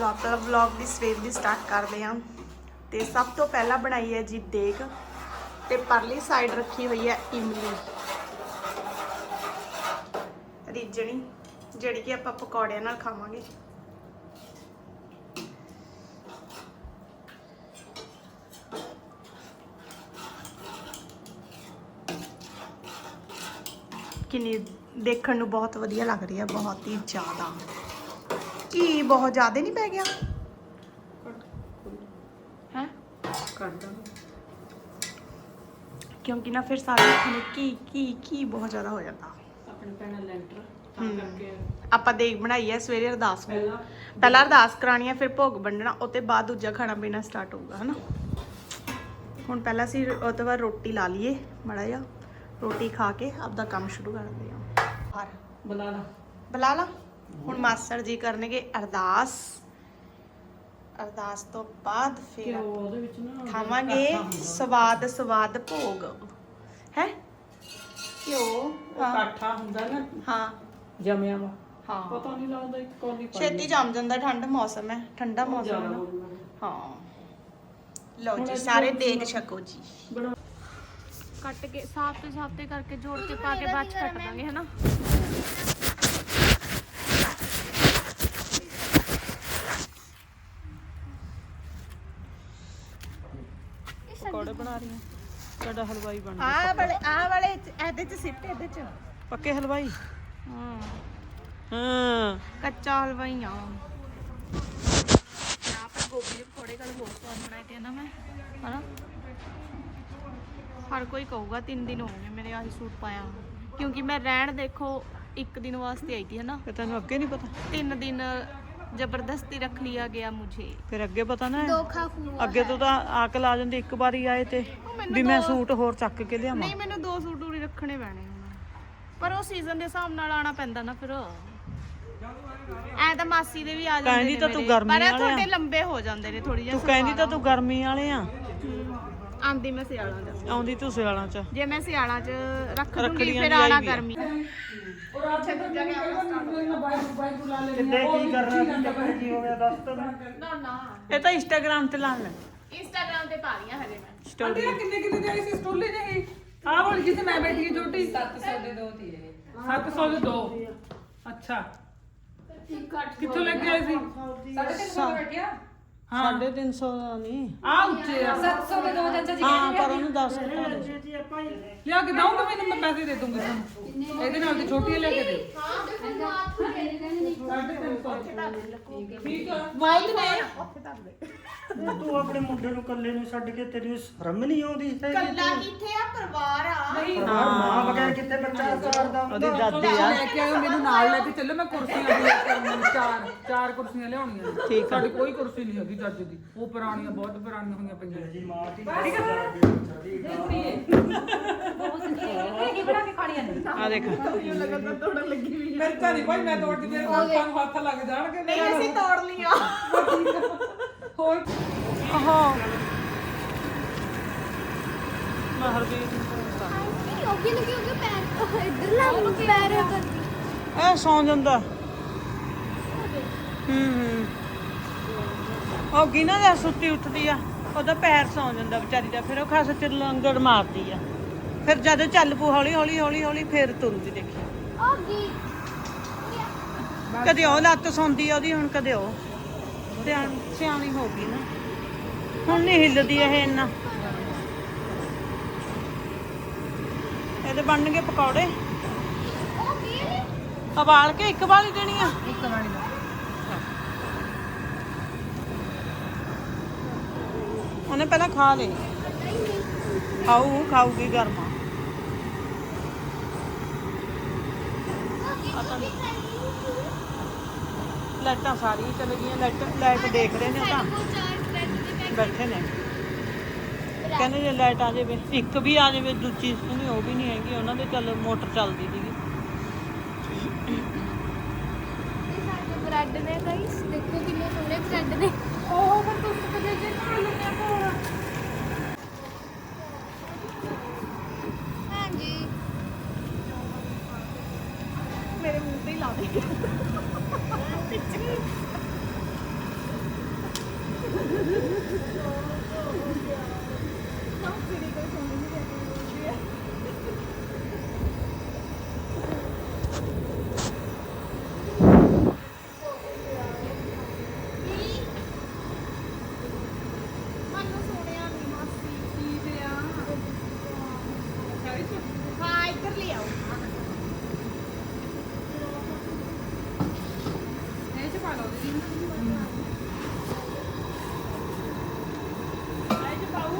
ਰਾਤ ਦਾ ਵਲੌਗ ਦੀ ਸਵੇਰ ਦੀ ਸਟਾਰਟ ਕਰਦੇ ਹਾਂ ਤੇ ਸਭ ਤੋਂ ਪਹਿਲਾਂ ਬਣਾਈ ਹੈ ਜੀ ਦੇਗ ਤੇ ਪਰਲੀ ਸਾਈਡ ਰੱਖੀ ਹੋਈ ਹੈ ਇਮਲੀ। ਰਿਜਣੀ ਜਿਹੜੀ ਕਿ ਆਪਾਂ ਪਕੌੜਿਆਂ ਨਾਲ ਖਾਵਾਂਗੇ। ਕਿੰਨੀ ਦੇਖਣ ਨੂੰ ਬਹੁਤ ਵਧੀਆ ਲੱਗ ਰਹੀ ਹੈ, ਬਹੁਤ ਹੀ ਜ਼ਿਆਦਾ। ਕੀ ਬਹੁਤ ਜ਼ਿਆਦਾ ਨਹੀਂ ਪੈ ਗਿਆ? ਹੈ? ਕਿਉਂਕਿ ਨਾ ਫਿਰ ਸਾਰੇ ਖਾਣੇ ਕੀ ਕੀ ਕੀ ਬਹੁਤ ਜ਼ਿਆਦਾ ਹੋ ਜਾਂਦਾ। ਆਪਣੇ ਪੈਣਾ ਲੈਂਟਰ ਤਾਂ ਹਮ। ਕਰਕੇ ਆਪਾਂ ਦੇਗ ਬਣਾਈ ਹੈ ਸਵੇਰੇ ਅਰਦਾਸ ਨੂੰ ਪਹਿਲਾਂ ਪਹਿਲਾਂ ਅਰਦਾਸ ਕਰਾਣੀ ਹੈ ਫਿਰ ਭੋਗ ਵੰਡਣਾ ਉਹ ਤੇ ਬਾਅਦ ਦੂਜਾ ਖਾਣਾ ਪੀਣਾ ਸਟਾਰਟ ਹੋਊਗਾ ਹਨਾ? ਹੁਣ ਪਹਿਲਾਂ ਅਸੀਂ ਉਹ ਤੋਂ ਬਾਅਦ ਰੋਟੀ ਲਾ ਲਈਏ ਮੜਾ ਜਾ ਰੋਟੀ ਖਾ ਕੇ ਆਪਦਾ ਕੰਮ ਸ਼ੁਰੂ ਕਰਦੇ ਹਾਂ। ਬਾਹਰ ਬੁਲਾ ਲਾ ਬੁਲਾ ਲਾ। ਹੁਣ ਮਾਸਟਰ ਜੀ ਕਰਨਗੇ ਅਰਦਾਸ। ਅਰਦਾਸ ਤੋਂ ਬਾਅਦ ਫਿਰ ਉਹ ਉਹਦੇ ਵਿੱਚ ਨਾ ਖਾਵਾਂਗੇ। ਸਵਾਦ ਸਵਾਦ ਭੋਗ। ਹੈ? ਕਿਉਂ? ਉਹ ਇਕੱਠਾ ਹੁੰਦਾ ਨਾ। ਹਾਂ। ਜਮਿਆ ਵਾ। ਹਾਂ। ਪਤਾ ਨਹੀਂ ਲੱਗਦਾ ਇੱਕ ਕੋਲੀ ਪਾ ਛੇਤੀ ਜੰਮ ਜਾਂਦਾ ਠੰਡ ਮੌਸਮ ਹੈ ਠੰਡਾ ਮੌਸਮ ਹੈ ਨਾ। ਹਾਂ। ਲਓ ਜੀ ਸਾਰੇ ਦੇਗ ਛਕੋ ਜੀ। ਕੱਟ ਕੇ ਸਾਫ਼ ਤੇ ਸਾਫ਼ ਤੇ ਕਰਕੇ ਜੋੜ ਕੇ ਪਾ ਕੇ ਬਾਅਦ ਚ ਕੱਟ ਦਾਂਗੇ ਹਨਾ ਪਕੌੜੇ ਬਣਾ ਰਹੀ ਹਾਂ। ਸਾਡਾ ਹਲਵਾਈ ਬਣ ਗਿਆ। ਆ ਵਾਲੇ ਆ ਵਾਲੇ ਇਹਦੇ ਚ ਸਿੱਟ ਇਹਦੇ ਚ। ਪੱਕੇ ਹਲਵਾਈ? ਹਾਂ। ਹਾਂ। ਕੱਚਾ ਹਲਵਾਈ ਆ। ਪਰ ਗੋਭੀ ਦੇ ਪਕੌੜੇ ਕੱਲ ਬਹੁਤ ਸਵਾਦ ਬਣਾਏ ਤੇ ਨਾ ਮੈਂ। ਹਨਾ? ਹਰ ਕੋਈ ਕਹੂਗਾ ਤਿੰਨ ਦਿਨ ਹੋ ਗਏ ਮੇਰੇ ਆਹੀ ਸੂਟ ਪਾਇਆ। ਕਿਉਂਕਿ ਮੈਂ ਰਹਿਣ ਦੇਖੋ ਇੱਕ ਦਿਨ ਵਾਸਤੇ ਆਈ ਥੀ ਹਨਾ? ਤੇ ਤੈਨੂੰ ਅੱਗੇ ਨਹੀਂ ਪਤਾ? ਤਿੰਨ ਦਿਨ ਜ਼ਬਰਦਸਤੀ ਰੱਖ ਲਿਆ ਗਿਆ ਮੁਝੇ ਫਿਰ ਅੱਗੇ ਪਤਾ ਨਾ ਅੱਗੇ ਤੋਂ ਤਾਂ ਆਕਲ ਆ ਜਾਂਦੀ ਇੱਕ ਵਾਰੀ ਆਏ ਤੇ ਮੈਨੂੰ ਵੀ ਮੈਂ ਦੋ- ਸੂਟ ਹੋਰ ਚੱਕ ਕੇ ਲਿਆਵਾਂ ਨਹੀਂ ਮੈਨੂੰ ਦੋ ਸੂਟ ਉਰੀ ਰੱਖਣੇ ਪੈਣੇ ਹੁਣ ਪਰ ਉਹ ਸੀਜ਼ਨ ਦੇ ਹਿਸਾਬ ਨਾਲ ਆਣਾ ਪੈਂਦਾ ਨਾ ਫਿਰ ਐ ਤਾਂ ਮਾਸੀ ਦੇ ਵੀ ਆ ਜਾਂਦੇ ਕਹਿੰਦੀ ਤਾਂ ਤੂੰ ਮੇਰੇ। ਗਰਮੀ ਪਰ ਇਹ ਵਾਲੇ ਆ। ਤੁਹਾਡੇ ਲੰਬੇ ਹੋ ਜਾਂਦੇ ਨੇ ਥੋੜੀ ਜਿਹੀ ਤੂੰ ਕਹਿੰਦੀ ਤਾਂ ਤੂੰ ਗਰਮੀ ਵਾਲੇ ਆ ਆਂਦੀ ਮੈਂ ਸਿਆਲਾਂ ਚ ਆਉਂਦੀ ਤੂੰ ਸਿਆਲਾਂ ਚ ਜੇ ਮੈਂ ਸਿਆਲਾਂ ਚ ਰੱਖ ਦੂੰਗੀ ਰੱਖੜੀਆਂ ਫਿਰ ਦੀ ਆਈ ਆਣਾ ਵੀ ਆ। ਗਰਮੀ ਕਿੱਦੇ ਕੀ ਕਰ ਰਹਾ ਕੀ ਹੋ ਗਿਆ ਦੱਸ ਤਾਂ ਨਾ। ਨਾ ਇਹ ਤਾਂ ਇੰਸਟਾਗ੍ਰਾਮ ਤੇ ਲਾ ਲੈ ਇੰਸਟਾਗ੍ਰਾਮ ਤੇ ਪਾ ਰਹੀਆਂ ਹਜੇ ਮੈਂ। ਸਟੋਰੀ ਕਿੰਨੇ ਕਿੰਨੇ ਦੀ ਸੀ? ਸਟੋਲੇ ਨਹੀਂ ਆਹ ਵਾਲੀ ਜਿੱਥੇ ਮੈਂ ਬੈਠੀ ਹਾਂ ਛੋਟੀ। 700 ਦੇ ਦੋ ਤੀ 700 ਦੇ ਦੋ। ਅੱਛਾ। ਕਿੱਥੋਂ ਲੈ ਕੇ ਆਏ ਸੀ? 350 ਬੈਠਿਆ ਹਾਂ। 350 ਦਾ ਨਹੀਂ। ਆ ਉੱਚੇ ਆ। 700 ਦੇ ਦੋ ਚਾਚਾ ਜੀ। ਹਾਂ ਪਰ ਉਹਨੂੰ 10 ਰੁਪਏ ਦੇ। ਲਿਆ ਕੇ ਦਊਂਗਾ ਮੈਨੂੰ ਮੈਂ ਪੈਸੇ ਦੇ ਦੂੰਗੀ ਤੁਹਾਨੂੰ। ਇਹਦੇ ਨਾਲ ਦੀ ਛੋਟੀ ਲੈ ਕੇ ਦੇ। ਠੀਕ ਆ ਵਾਈਟ ਨੇ। ਤੂੰ ਆਪਣੇ ਮੁੰਡੇ ਨੂੰ ਇਕੱਲੇ ਨੂੰ ਛੱਡ ਕੇ ਤੇਰੀ ਸ਼ਰਮ ਨਹੀਂ ਆਉਂਦੀ? ਹੈਗੀ ਕੱਲਾ ਕਿੱਥੇ ਆ? ਪਰਿਵਾਰ ਆ। ਪਰਿਵਾਰ ਮਾਂ ਬਗੈਰ ਕਿੱਥੇ ਬੱਚਾ ਕਰਦਾ ਉਹਦੀ ਹੁੰਦਾ ਦਾਦੀ ਆ। ਲੈ ਕੇ ਆਇਓ ਮੈਨੂੰ ਨਾਲ ਲੈ ਕੇ ਚੱਲੋ ਮੈਂ ਕੁਰਸੀਆਂ ਦੇ ਚਾਰ ਚਾਰ ਕੁਰਸੀਆਂ ਲਿਆਉਣੀਆਂ। ਠੀਕ। ਸਾਡੀ ਕੋਈ ਕੁਰਸੀ ਨਹੀਂ ਹੈਗੀ ਜੱਜ ਦੀ। ਉਹ ਪੁਰਾਣੀਆਂ ਬਹੁਤ ਪੁਰਾਣੀਆਂ ਹੋਈਆਂ ਪਈਆਂ। ਜੀ ਮਾਂ ਦੀ ਆ। ਦੇਖ ਮੈਂ ਤਾਂ ਨਹੀਂ ਭਾਈ ਮੈਂ ਤੋੜਦੀ ਮੇਰੇ ਹੱਥਾਂ ਨੂੰ ਹੱਥ ਲੱਗ ਜਾਣਗੇ। ਨਹੀਂ ਅਸੀਂ ਤੋੜ ਲੀਆਂ ਹੋਰ? ਆਹੋ। ਮੈਂ ਹਰਵੀਰ ਨੂੰ ਨਹੀਂ ਕਿਉਂ ਕਿਉਂਕਿ ਪੈਰ। ਇੱਧਰ ਲਾ ਪੈਰ। ਕਰ ਇਹ ਸੌਂ ਜਾਂਦਾ। ਹੂੰ ਹੂੰ। ਉਹ ਗਿਨਾ ਦਾ ਸੁੱਤੀ ਉੱਠਦੀ ਆ ਉਹਦਾ ਪੈਰ ਸੌਂ ਜਾਂਦਾ ਵਿਚਾਰੀ ਦਾ ਫਿਰ ਉਹ ਖਾਸ ਚ ਲੰਗੜ ਮਾਰਦੀ ਆ। ਫਿਰ ਜਦੋਂ ਚੱਲ ਪੂ ਹੌਲੀ ਹੌਲੀ ਹੌਲੀ ਹੌਲੀ ਫਿਰ ਤੁਰਦੀ ਦੇਖੀ। ਉਹ ਕਦੇ ਉਹ ਲੱਤ ਸੌਂਦੀ ਆ ਉਹਦੀ ਹੁਣ ਕਦੇ ਉਹ। ਸਿਆਣ ਸਿਆਣੀ ਹੋ ਗਈ ਨਾ। ਹੁਣ ਨਹੀਂ ਹਿੱਲਦੀ ਇਹ ਇੰਨਾ। ਇਹਦੇ ਬਣਨਗੇ ਪਕੌੜੇ। ਉਹ ਗਈ ਉਬਾਲ ਕੇ ਇੱਕ ਵਾਲੀ ਦੇਣੀ ਆ। ਇੱਕ ਵਾਲੀ ਦਾ। ਉਹਨੇ ਪਹਿਲਾਂ ਖਾ ਲਈ। ਖਾਊ ਖਾਊਗੀ ਗਰਮਾ ਲਾਈਟਾਂ ਸਾਰੀਆਂ ਚਲ ਗਈਆਂ। ਲਾਈਟ ਲਾਈਟ ਦੇਖ ਰਹੇ ਨੇ ਤਾਂ। ਬੈਠੇ ਨੇ। ਕਹਿੰਦੇ ਜੇ ਲਾਈਟ ਆ ਜਾਵੇ, ਇੱਕ ਵੀ ਆ ਜਾਵੇ, ਦੂਜੀ ਨਹੀਂ ਉਹ ਵੀ ਨਹੀਂ ਹੈਗੀ। ਉਹਨਾਂ ਦੇ ਚੱਲ ਮੋਟਰ ਚੱਲਦੀ ਸੀਗੀ। ਬ੍ਰੈਡ ਨੇ ਗਾਇਸ ਦੇਖੋ ਕਿੰਨੇ ਸੋਹਣੇ ਬ੍ਰੈਡ ਨੇ। ਉਹ ਫਿਰ ਤੁਸੀਂ ਕਦੇ ਜੇ ਖਾ ਲੈਣੇ ਕੋਲ ਹਾਂਜੀ ਮੇਰੇ ਮੂੰਹ ਤੇ ਹੀ ਲਾ ਦੇ ਇਹ ਚ ਪਾਉ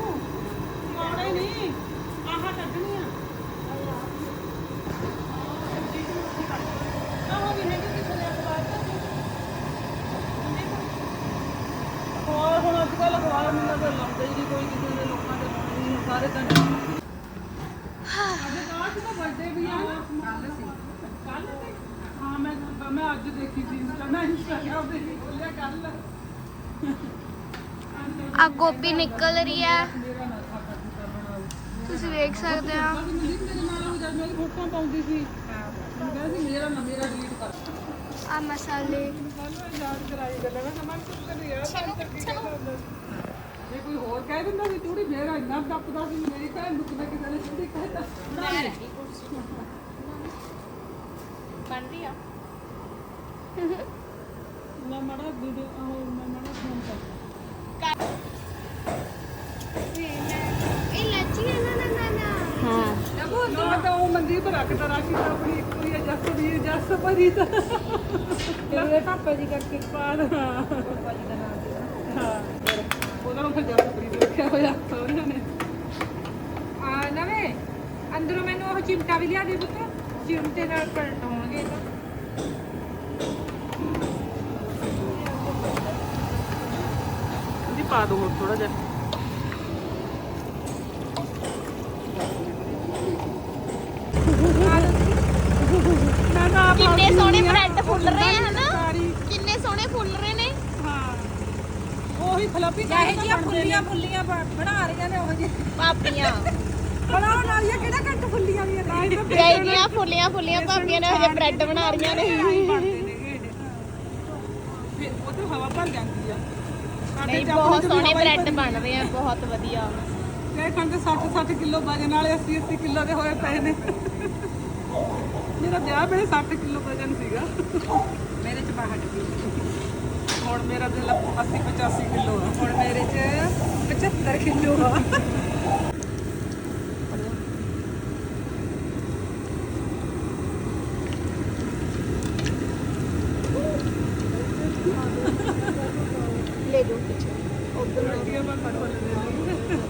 ਮਾਉਣਾ ਹੀ ਨਹੀਂ ਆਹ ਕੱਢਣੀ ਆ ਆਹ ਵੀ ਹੈਗੀ ਕਿਸੇ ਦੇ ਅਖਬਾਰ ਚ ਹੋਰ ਹੁਣ ਅੱਜ ਕੱਲ੍ਹ ਅਖਬਾਰ ਮੈਨੂੰ ਤਾਂ ਲਾਉਂਦੇ ਹੀ ਨਹੀਂ ਕੋਈ ਕਿਸੇ ਦੇ ਲੋਕਾਂ ਦੇ ਲਾਉਣੇ ਨਹੀਂ ਸਾਰੇ ਤਾਂ ਸਾਡੇ ਕਾਹ ਚ ਤਾਂ ਬਰਥਡੇ ਵੀ ਆ ਕੱਲ ਸੀ ਕੱਲ ਤੇ ਹਾਂ ਮੈਂ ਮੈਂ ਅੱਜ ਦੇਖੀ ਸੀ ਇੰਸਟਾ ਮੈਂ ਇੰਸਟਾਗ੍ਰਾਮ ਤੇ ਨਹੀਂ ਖੋਲਿਆ ਕੱਲ ਆ। ਗੋਭੀ ਨਿਕਲ ਰਹੀ ਹੈ। ਤੁਸੀਂ ਵੇਖ ਸਕਦੇ ਆ ਮੇਰੇ ਨਾਲ ਉਹ ਜਦ ਮੇਰੀ ਫੋਟੋ ਪਾਉਂਦੀ ਸੀ। ਮੈਂ ਕਿਹਾ ਸੀ ਮੇਰਾ ਨਾ ਮੇਰਾ ਡਿਲੀਟ ਕਰ। ਆ ਮਸਾਲੇ। ਕੱਲ ਯਾਦ ਕਹਿ ਦਿੰਦਾ ਸੀ ਚੂੜੀ ਮੇਰਾ ਇੰਨਾ ਟੱਪਦਾ ਸੀ ਮੇਰੀ ਭੈਣ ਨੂੰ ਕਿਵੇਂ ਕਿਸੇ ਨੇ ਚੂੜੀ ਕਹਿਤਾ ਬਣ ਰਹੀ ਆ। ਨਾ ਮੜਾ ਵੀਡੀਓ ਉਹ ਮੈਂ ਮੜਾ ਫੋਨ ਕਰ ਇਹ ਲੱਚੀ ਹੈ ਨਾ ਨਾ ਨਾ ਨਾ। ਹਾਂ। ਨਾ ਤਾਂ ਉਹ ਮਨਦੀਪ ਰੱਖਦਾ ਰਾਸ਼ੀ ਤਾਂ ਆਪਣੀ ਇੱਕ ਹੋਈ ਹੈ ਜੱਸ ਵੀਰ ਜੱਸ ਭਰੀ ਤਾਂ। ਇਹ ਪਾਪਾ ਜੀ ਕਰਕੇ ਹਾਂ ਪਾਪਾ ਜੀ ਦਾ ਨਾਮ। ਉਹਨਾਂ ਨੂੰ ਫਿਰ ਜੱਸ ਪ੍ਰੀਤ ਰੱਖਿਆ ਹੋਇਆ ਸੋਹਣਿਆਂ ਨੇ। ਆ ਨਵੇਂ ਅੰਦਰੋਂ ਮੈਨੂੰ ਉਹ ਚਿਮਟਾ ਵੀ ਲਿਆ ਦੇ ਪੁੱਤ। ਚਿਮਟੇ ਨਾਲ ਪਲਟ ਹੋਣਗੇ ਇਹ ਤਾਂ। ਜੀ ਪਾ ਦੋ ਹੋਰ ਥੋੜਾ ਜਿਹਾ। ਨਾ ਨਾ ਕਿੰਨੇ ਸੋਹਣੇ ਬ੍ਰੈਡ ਫੁੱਲ ਰਹੇ ਹਨਾ? ਕਿੰਨੇ ਸੋਹਣੇ ਫੁੱਲ ਰਹੇ ਨੇ ਉਹੀ ਫਲੱਪੀ ਇਹ ਜੀਆਂ ਫੁੱਲੀਆਂ ਫੁੱਲੀਆਂ ਬਣਾ ਰਹੀਆਂ ਨੇ ਉਹ ਜੀ ਪਾਪੀਆਂ ਬਣਾਉਣ ਵਾਲੀਆਂ ਕਿਹੜਾ ਘੱਟ ਫੁੱਲੀਆਂ ਵੀ ਨੇ? ਗਈਆਂ ਫੁੱਲੀਆਂ ਫੁੱਲੀਆਂ ਭਾਬੀਆਂ ਨੇ ਹਜੇ ਬ੍ਰੈਡ ਬਣਾ ਰਹੀਆਂ ਨੇ। ਫਿਰ ਉਹ ਤੇ ਹਵਾ ਭਰ ਜਾਂਦੀ ਆ। ਨਹੀਂ ਬਹੁਤ ਸੋਹਣੇ ਹੀ ਬ੍ਰੈਡ ਬਣ ਰਹੇ ਆ ਬਹੁਤ ਵਧੀਆ। ਇਹ ਕਹਿੰਦੇ 60 60 ਕਿਲੋ ਵਜਨ ਵਾਲੇ 80 80 ਕਿਲੋ ਦੇ ਹੋਏ ਪਏ ਨੇ। ਮੇਰਾ ਵਿਆਹ ਵੇਲੇ 60 ਕਿਲੋ ਵਜਨ ਸੀਗਾ। ਮੇਰੇ ਚ 62 ਕਿਲੋ। ਹੁਣ ਮੇਰਾ ਦਿਲ 80 85 ਕਿਲੋ ਆ। ਹੁਣ ਮੇਰੇ ਚ 75 ਕਿਲੋ ਆ। ਲੈ ਜੋ ਪਿੱਛੇ। ਲੱਗੀ ਆ ਮੈਂ ਫੜ ਫੜ ਲੈਂਦੀ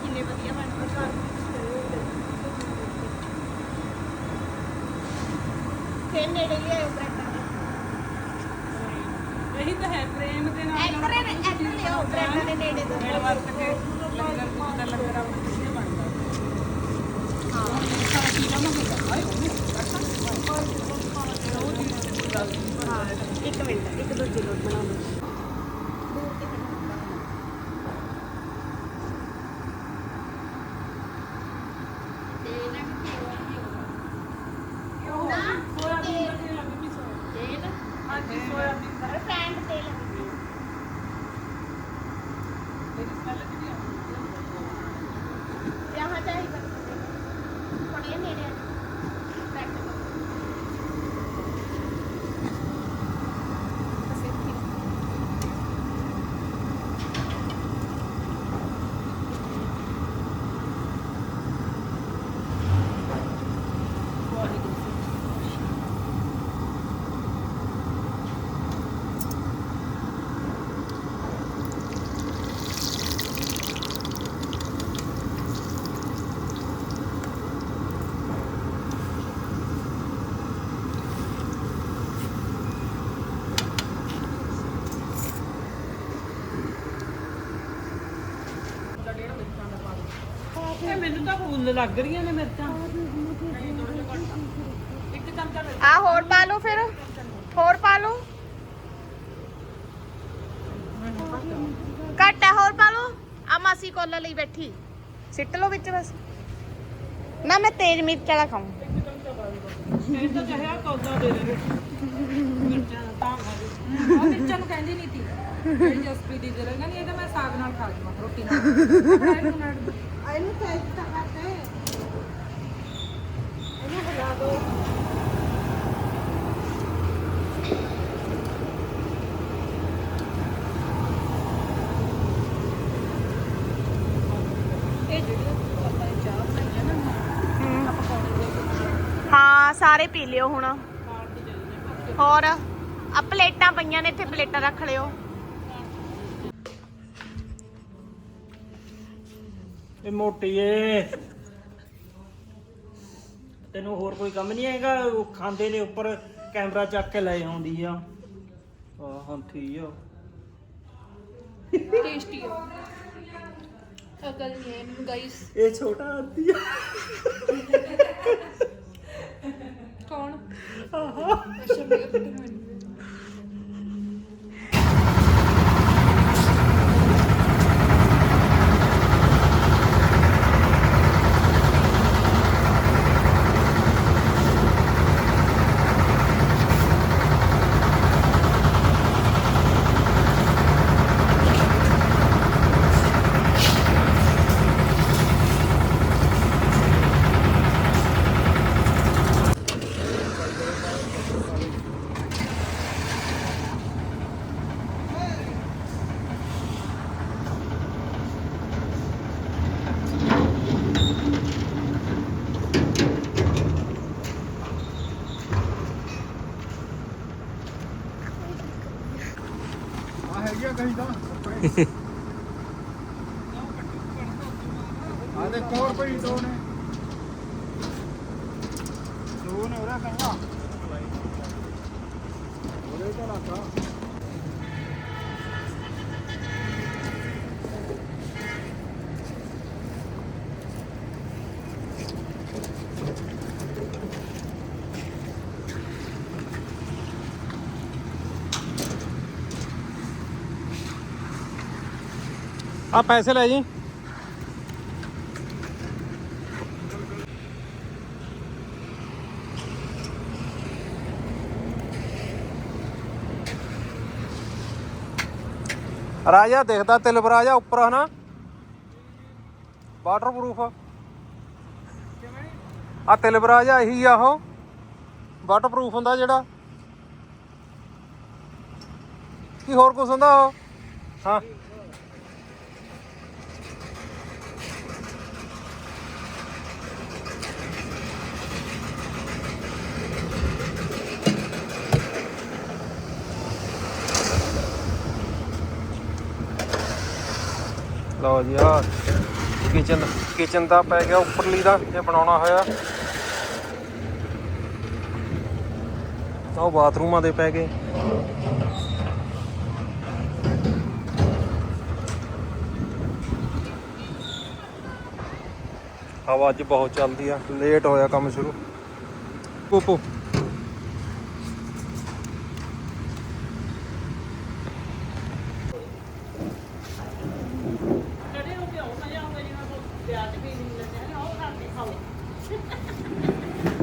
ਕਿੰਨੇ ਵਧੀਆ ਬਣ ਰਹੇ ਫੇਰ ਨੇੜੇ ਲਿਆਓ ਬ੍ਰੈਡਾਂ ਦੇ ਇਹੀ ਤਾਂ ਹੈ ਪ੍ਰੇਮ ਦੇ ਨਾਲ ਇੱਧਰ ਇੱਧਰ ਲਿਆਓ ਬ੍ਰੈਡਾਂ ਦੇ ਨੇੜੇ ਤੋਂ ਮਿਲ ਵਰਤ ਕੇ ਲੰਗਰ ਦਾ ਲੰਗਰ ਆਪਣਾ ਕਿੱਥੇ ਬਣਦਾ ਹਾਂ ਸਾਰਾ ਕੀ ਕੰਮ ਹੁੰਦਾ ਆਏ ਉਹਨੇ ਹਾਂ ਇੱਕ ਮਿੰਟ ਇੱਕ ਦੂਜੀ ਨੋਟ ਬਣਾ ਲਓ ਹਾਂਜੀ ਸੋਇਆਬੀਨ ਦਾ ਰਿਫਾਈਂਡ ਤੇਲ ਜਹਾਂ ਚਾਹੀਦਾ ਥੋੜੀ ਨੇੜੇ ਆ ਬੈਠ ਜਾਓ ਬਸ ਇੱਥੇ ਇਹ ਮੈਨੂੰ ਤਾਂ ਫੁੱਲ ਲੱਗ ਰਹੀਆਂ ਨੇ ਮਿਰਚਾਂ। ਇੱਕ ਚਮਚਾ ਮਿਰਚ ਆ ਹੋਰ ਪਾ ਲਓ ਫਿਰ। ਹੋਰ ਪਾ ਲਓ। ਘੱਟ ਹੈ ਹੋਰ ਪਾ ਲਓ। ਆ ਮਾਸੀ ਕੋਲ ਲਈ ਬੈਠੀ। ਸਿੱਟ ਲਓ ਵਿੱਚ ਬਸ। ਨਾ ਮੈਂ ਤੇਜ਼ ਮਿਰਚ ਵਾਲਾ ਖਾਉਂ ਇਹ ਤਾਂ ਚਾਹਿਆ ਕੌਦਾ ਦੇ ਦੇ। ਮਿਰਚਾਂ ਦਾ ਤਾਂ ਉਹ ਮਿਰਚਾਂ ਨੂੰ ਕਹਿੰਦੀ ਨਹੀਂ ਤੀ। ਜਿਹੜੀ ਜਸਪ੍ਰੀਤ ਦੀ ਜਰਗਾ ਨਹੀਂ ਇਹ ਤਾਂ ਮੈਂ ਸਾਗ ਨਾਲ ਖਾ ਜਾਵਾਂ ਰੋਟੀ ਨਾਲ। ਇਹਨੂੰ ਨਾਲ ਇਹਨੂੰ ਤਾਂ ਕਰਦੇ ਹਾਂ, ਸਾਰੇ ਪੀ ਲਿਓ ਹੁਣ। ਹੋਰ ਆ ਪਲੇਟਾਂ ਪਈਆਂ ਨੇ, ਇੱਥੇ ਪਲੇਟਾਂ ਰੱਖ ਲਿਓ। ਇਹ ਮੋਟੀਏ ਤੈਨੂੰ ਹੋਰ ਕੋਈ ਕੰਮ ਨਹੀਂ ਹੈਗਾ? ਉਹ ਖਾਂਦੇ ਨੇ ਉੱਪਰ ਕੈਮਰਾ ਚੱਕ ਕੇ ਲੈ ਆਉਂਦੀ ਆ। ਆ ਹੰਥੀ ਆ। ਟੇਸਟੀ ਆ। ਅਕਲ ਨਹੀਂ ਹੈ ਗਾਈਸ ਇਹ ਛੋਟਾ ਹੰਥੀ ਆ। ਕੌਣ? ਅੱਛਾ ਮੇਰੇ ਮੈਨੂੰ ਆ ਹੈਗੀਆਂ ਕਹੀਂ ਤਾਂ ਕੱਪੜੇ ਆ ਦੇ ਕੋਰ ਪਈ ਦੋ ਨੇ ਦੋ ਨੇ ਉਹਦਾ ਕਹਿੰਦਾ ਉਹਦੇ ਤਾਂ ਲਾਤਾ ਆ ਪੈਸੇ ਲੈ ਜੀ। ਰਾਜਾ ਦੇਖਦਾ ਤਿਲ ਬਰਾਜਾ ਉੱਪਰ, ਹਨਾ? ਵਾਟਰਪ੍ਰੂਫ ਆ ਤਿਲ ਬਰਾਜਾ ਇਹੀ ਆ ਉਹ। ਵਾਟਰਪ੍ਰੂਫ ਹੁੰਦਾ ਜਿਹੜਾ। ਕੀ ਹੋਰ ਕੁਝ ਹੁੰਦਾ ਉਹ? ਹਾਂ। ਲਓ ਜੀ ਆ ਕਿਚਨ ਕਿਚਨ ਦਾ ਪੈ ਗਿਆ ਉੱਪਰਲੀ ਦਾ, ਇਹ ਬਣਾਉਣਾ ਹੋਇਆ। ਉਹ ਬਾਥਰੂਮਾਂ ਦੇ ਪੈ ਗਏ। ਹਵਾ ਅੱਜ ਬਹੁਤ ਚੱਲਦੀ ਆ, ਲੇਟ ਹੋਇਆ ਕੰਮ ਸ਼ੁਰੂ। ਪੋਪੋ ਖੜੇ ਹੋ ਕੇ ਆਓ ਮਜ਼ਾ ਆਉਂਦਾ ਜਿਵੇਂ ਆਪਾਂ ਵਿਆਹ 'ਚ ਵੀ ਨਹੀਂ ਲੈਂਦੇ ਹਨ ਉਹ ਖਾ ਕੇ ਖਾਓ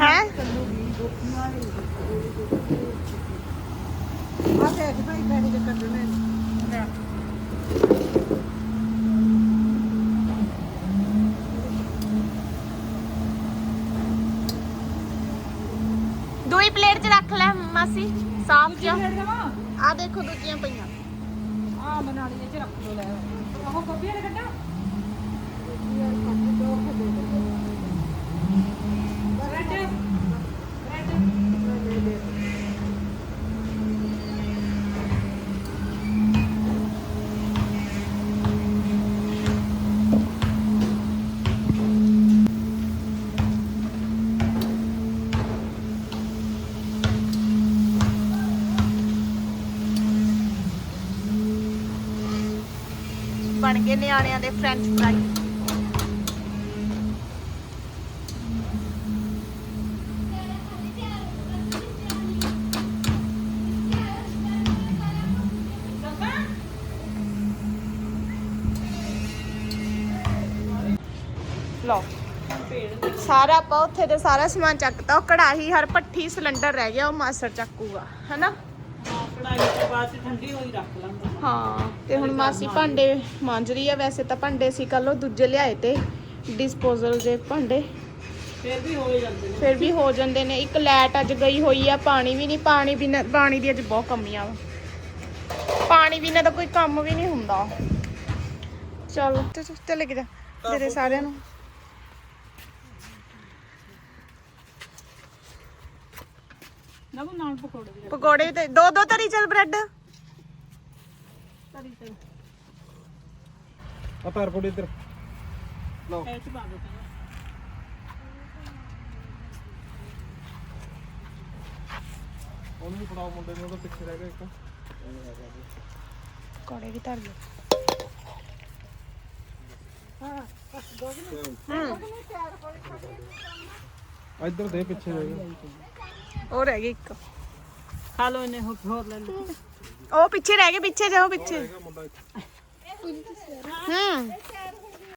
ਹੈ ਆ ਦੇਖ ਭਾਈ ਪੈਸੇ ਦੇ ਕੱਢਣੇ ਦੂਈ ਪਲੇਟ 'ਚ ਰੱਖ ਲੈ ਮਾਸੀ ਸਾਫ਼ ਜਿਹਾ ਆ ਦੇਖੋ ਦੂਜੀਆਂ ਪਈਆਂ ਆ ਬਣਾ ਲਈ ਚ ਰੱਖ ਲੋ ਲੈ ਉਹ ਗੋਭੀ ਵਾਲੇ ਕੱਢਾ ਬਣ ਨਿਆਣਿਆਂ ਦੇ ਫ੍ਰੈਂਚ ਫਰਾਈ। ਲਓ, ਸਾਰਾ ਆਪਾਂ ਉੱਥੇ ਤੇ ਸਾਰਾ ਸਮਾਨ ਚੱਕਤਾ, ਉਹ ਕੜਾਹੀ, ਹਰ ਪੱਠੀ ਸਿਲੰਡਰ ਰਹਿ ਗਿਆ, ਉਹ ਮਾਸਰ ਚੱਕੂਗਾ, ਹਨਾ? ਕੜਾਈ ਤੋਂ ਬਾਅਦ 'ਚ ਠੰਡੀ ਹੋਈ ਰੱਖ ਲਾਂਗੇ। ਹਾਂ ਤੇ ਹੁਣ ਮਾਸੀ ਭਾਂਡੇ ਮਾਂਜ ਰਹੀ ਆ ਵੈਸੇ ਤਾਂ ਭਾਂਡੇ ਸੀ ਕੱਲ ਉਹ ਦੂਜੇ ਲਿਆਏ ਤੇ ਡਿਸਪੋਜ਼ਲ ਦੇ ਭਾਂਡੇ। ਫਿਰ ਵੀ ਹੋ ਜਾਂਦੇ ਨੇ। ਫਿਰ ਵੀ ਹੋ ਜਾਂਦੇ ਨੇ ਇੱਕ ਲਾਈਟ ਅੱਜ ਗਈ ਹੋਈ ਆ ਪਾਣੀ ਵੀ ਨਹੀਂ ਪਾਣੀ ਬਿਨਾਂ ਪਾਣੀ ਦੀ ਅੱਜ ਬਹੁਤ ਕਮੀਆਂ ਵਾ ਪਾਣੀ ਬਿਨਾਂ ਤਾਂ ਕੋਈ ਕੰਮ ਵੀ ਨਹੀਂ ਹੁੰਦਾ। ਚਲੋ ਤੇ ਤੂੰ ਤੇ ਲੈ ਜਾ ਤੇਰੇ ਸਾਰਿਆਂ ਨੂੰ। ਨਾ ਉਹ ਨਾਲ ਪਕੌੜੇ ਪਕੌੜੇ ਵੀ ਤੇ ਦੋ ਦੋ ਤਰੀ ਚੱਲ ਬ੍ਰੈਡ। ਆ ਪੈਰ ਫੋੜ ਇੱਧਰ। ਇਹ ਚ ਪਾ ਦੇ ਉਹਨੂੰ ਵੀ ਫੜਾਓ ਮੁੰਡੇ ਨੂੰ ਉਹਦਾ ਪਿੱਛੇ ਰਹਿ ਗਿਆ ਇੱਕ। ਪਕੌੜੇ ਵੀ ਧਰ ਦੇ ਆ ਇੱਧਰ ਦੇ ਪਿੱਛੇ ਰਹਿ ਗਿਆ ਉਹ ਰਹਿ ਗਈ ਇੱਕ। ਖਾ ਲੋ ਇਹਨੇ ਹੋਰ ਹੋਰ ਲੈ ਲਓ। ਉਹ ਪਿੱਛੇ ਰਹਿ ਗਏ ਪਿੱਛੇ ਜਾਓ ਪਿੱਛੇ। ਹੂੰ।